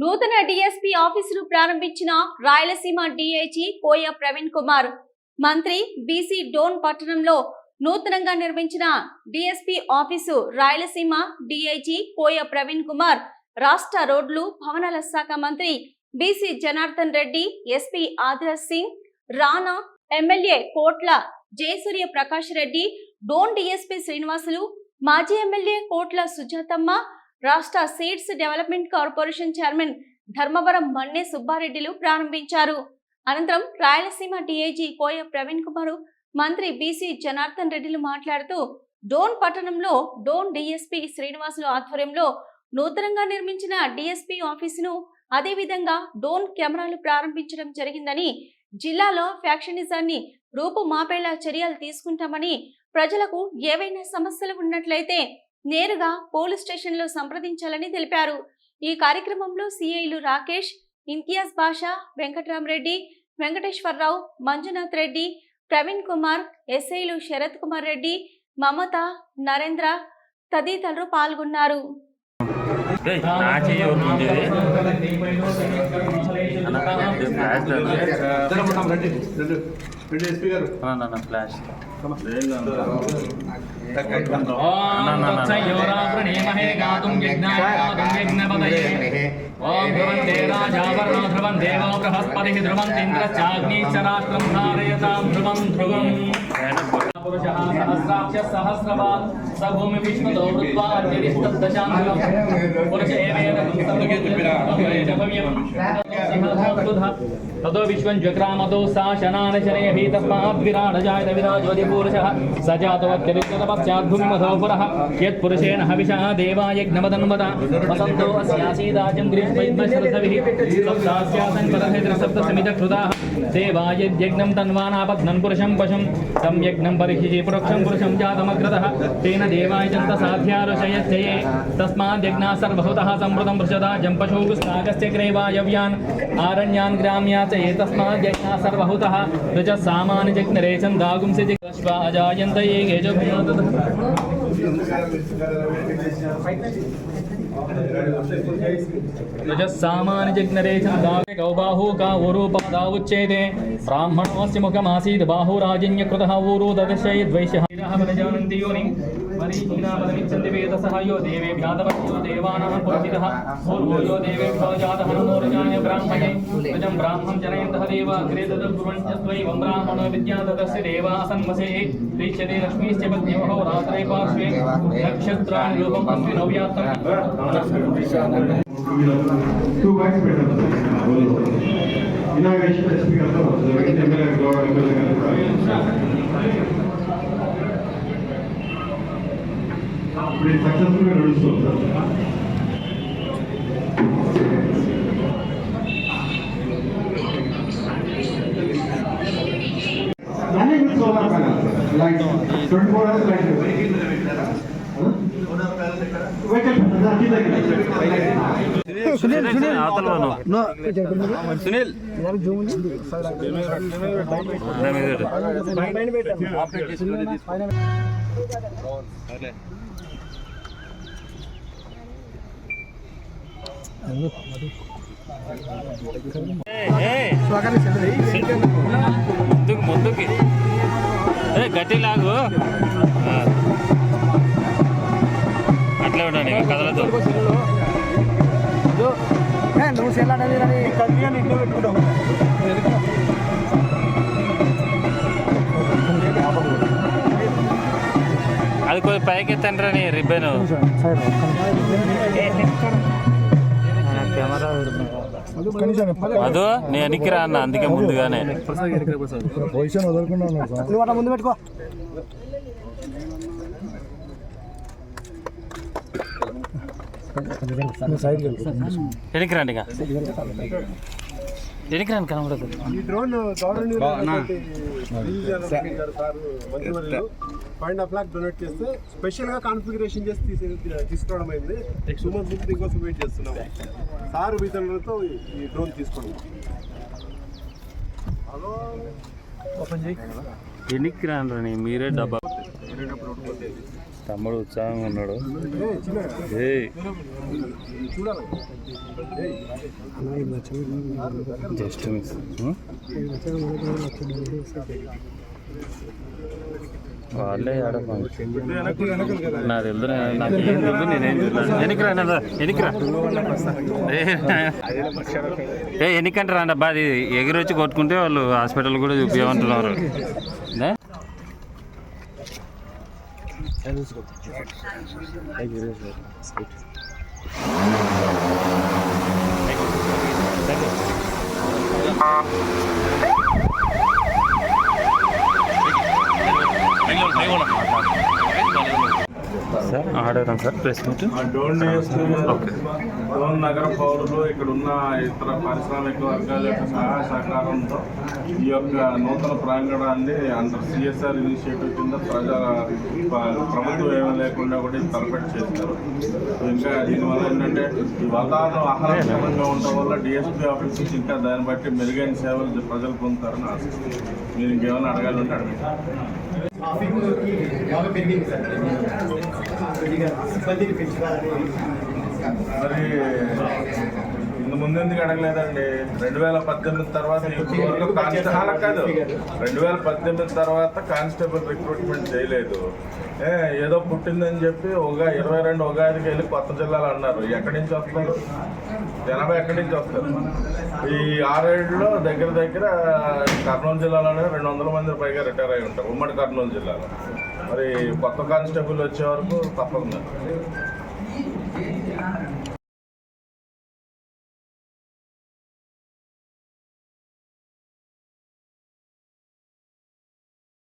నూతన డిఎస్పీ ఆఫీసును ప్రారంభించిన రాయలసీమ డిఐజీ కోయ ప్రవీణ్ కుమార్. మంత్రి బీసీ డోన్ పట్టణంలో నూతనంగా నిర్మించిన DSP office Rayalaseema DIG Koya Praveen Kumar రాష్ట్ర రోడ్లు భవనాల శాఖ మంత్రి B C Janardhan Reddy SP Adiraj Singh Rana MLA Kotla Jayasurya Prakash Reddy Dhone DSP Srinivasulu మాజీ ఎమ్మెల్యే కోట్ల సుజాతమ్మ రాష్ట్ర seeds development corporation chairman Dharmavaram Manne సుబ్బారెడ్డిలు ప్రారంభించారు. అనంతరం రాయలసీమ డిఐజీ కోయ ప్రవీణ్ కుమార్ మంత్రి బీసీ జనార్దన్ రెడ్డిలు మాట్లాడుతూ డోన్ పట్టణంలో డోన్ డిఎస్పీ శ్రీనివాసులు ఆధ్వర్యంలో నూతనంగా నిర్మించిన డిఎస్పీ ఆఫీసును అదేవిధంగా డోన్ కెమెరాలు ప్రారంభించడం జరిగిందని జిల్లాలో ఫ్యాక్షనిజాన్ని రూపుమాపేలా చర్యలు తీసుకుంటామని ప్రజలకు ఏవైనా సమస్యలు ఉన్నట్లయితే నేరుగా పోలీస్ స్టేషన్లో సంప్రదించాలని తెలిపారు. ఈ కార్యక్రమంలో సిఐలు రాకేష్ ఇంతియాజ్ బాషా వెంకట్రామరెడ్డి వెంకటేశ్వరరావు మంజునాథ్ రెడ్డి ప్రవీణ్ కుమార్ ఎస్ఐలు శరత్ కుమార్ రెడ్డి మమత నరేంద్ర తదితరులు పాల్గొన్నారు. ఏయ్, నా చెయ్యి అవుతుంది ఇది. అన్న, అన్న, ఫ్లాష్ ఓం తత్సయోరావృణీమహే గాతుం యజ్ఞాయ గాతుం యజ్ఞపతయే ఓం ధ్రువంతే రాజావరణో ధ్రువం దేవో బృహస్పతిః ధ్రువంతింద్రశ్చాగ్నిశ్చ రాష్ట్రం ధారయతాం ధ్రువం ధ్రువం పురుషः సహస్రాక్ష సహస్రవాన్ స భూమి విష్ణుతో వృత్వా అత్యధిష్టదశాంతం ततो विश्वं ज्वक्रामतो सा शनानशनैः तस्माद्विराडजायत विराजोति पुरुषः स जातवत्यरिक्ततपश्चाद्भुमिमधो पुरः यत्पुरुषेण हविषः देवायज्ञमदन्वद वसन्तो अस्यासीदाजं सप्तास्यासन् सेवायज्ञं तन्वानापत्नन्पुरुषं पशुं तं यज्ञं परिहिषि पुरुक्षं पुरुषं जातमग्रतः तेन देवाय जन्तसाध्यारुषयच्छये तस्माद्यज्ञाः सर्वभूतः संवृतं पृषदा जम्पशोगुस्तागस्य ग्रेवायव्यान् आरण्यान् ग्राम्या च ये तस्माद्यज्ञाः सर्वभूतः। ऋजः सामान्यजग्नरेचन्दागुंसि जिग्रश्वा अजायन्त ये गेजो ఆరణ్యాన్ గ్రామ్యా చ ఏతస్మాద్యజ్ఞా కా ఊరూపాదా బ్రాహ్మణోస్య ముఖమాసీద్ ఊరు దదశయద్వైశ్యः ప్రజానంతి वरीचीनापदमिच्छन्तिवेदसः यो देवेभ्यातपत्यो देवानां पुरोहितः भूर्भो यो देवेभ्यो जातः नोरुजाय ब्राह्मणे प्रजं ब्राह्मं जनयन्तः देव अग्रे ददुर्वण्यस्त्वैवं ब्राह्मणो विद्या ददस्य देवासन्मसे रीक्षते लक्ष्मीश्च पत्न्योः रात्रे पार्श्वे नक्षत्राणि रूपम् अस्ति नव्यात्तम् Two bags better than this. Inauguration, let's pick up the government. ఇప్పుడు సక్సెస్ఫుల్గా నడుస్తుంది sir running with solar panel like twenty four hours light Sunil Sunil. Sunil నా ముందుకు ముందుకి. ఏ గట్టి లాగు ఆ. అట్లే ఉండండి ఇంకా కదలదు నువ్వు సెల్లాడని కల్వి అని ఇంట్లో పెట్టుకుంటావు. అది కొద్ది పైకి ఎత్తండి రిబ్బన్. కెమెరా అదో నేను ఎనికి రా అన్న అందుకే ముందుగానే. పొజిషన్ వదలకుండా ముందు పెట్టుకో ఎనికి రండి ఇక ఎనికి రండి కనబడదు ఈ drone point of lock donate చేస్తే స్పెషల్గా కాన్ఫిగరేషన్ చేసి తీసే- తీసుకురావడం అయింది. నెక్స్ట్ మంత్ నుంచి ఇంకోసం వెయిట్ చేస్తున్నాం. సార్ విధులతో ఈ డ్రోన్ తీసుకోవడం హలో. ఎనికి రాండి మీరే డబ్బా. తమ్ముడు ఉత్సాహంగా ఉన్నాడు. Just miss. వాళ్ళే నాకు తెలుసు నే- నాకు ఏం తెలుసు నేనేం తెలుసు. ఎన్నికరా ఏ ఎన్నికంటే రాండి అబ్బా అది ఎగిరొచ్చి కొట్టుకుంటే వాళ్ళు హాస్పిటల్ కూడా చూపించమంటున్నారు. నే? సార్ ఆడారు sir? Press meet? Dhone DSP Dhone నగర పౌరులు ఇక్కడ ఉన్న ఇతర పారిశ్రామిక వర్గాల యొక్క సహాయ సహకారంతో ఈ యొక్క నూతన ప్రాంగణాన్ని అండర్ సిఎస్ఆర్ ఇనిషియేటివ్ కింద ప్రజా ప్రభుత్వం ఏమీ లేకుండా కూడా ఇది తలపెట్టి చేస్తారు ఇంకా దీనివల్ల ఏంటంటే ఈ వాతావరణం ఆహ్లాదకరంగా ఉండటం వల్ల డిఎస్పీ ఆఫీస్ నుంచి ఇంకా దాన్ని బట్టి మెరుగైన సేవలు ప్రజలు పొందుతారని ఆశిస్తున్నాను. మీరు ఇంకేమైనా అడగాలంటే అడగండి. మరి ఇంత ముందు ఎందుకు అడగలేదండి? రెండు వేల పద్దెనిమిది తర్వాత కానిస్టేబుల్ కాదు. రెండు వేల పద్దెనిమిది తర్వాత కానిస్టేబుల్ రిక్రూట్మెంట్ చేయలేదు. ఏ, ఏదో పుట్టిందని చెప్పి ఒక ఇరవై రెండు ఉగాదికి వెళ్ళి కొత్త జిల్లాలు అన్నారు. ఎక్కడి నుంచి వస్తారు జనాభా ఎక్కడి నుంచి వస్తారు ఈ ఆరేళ్ళలో దగ్గర దగ్గర కర్నూలు జిల్లాలోనే రెండు వందల మంది పైగా రిటైర్ అయి ఉంటారు. ఉమ్మడి కర్నూలు జిల్లాలో. మరి కొత్త కానిస్టేబుల్ వచ్చే వరకు తప్పకుండా.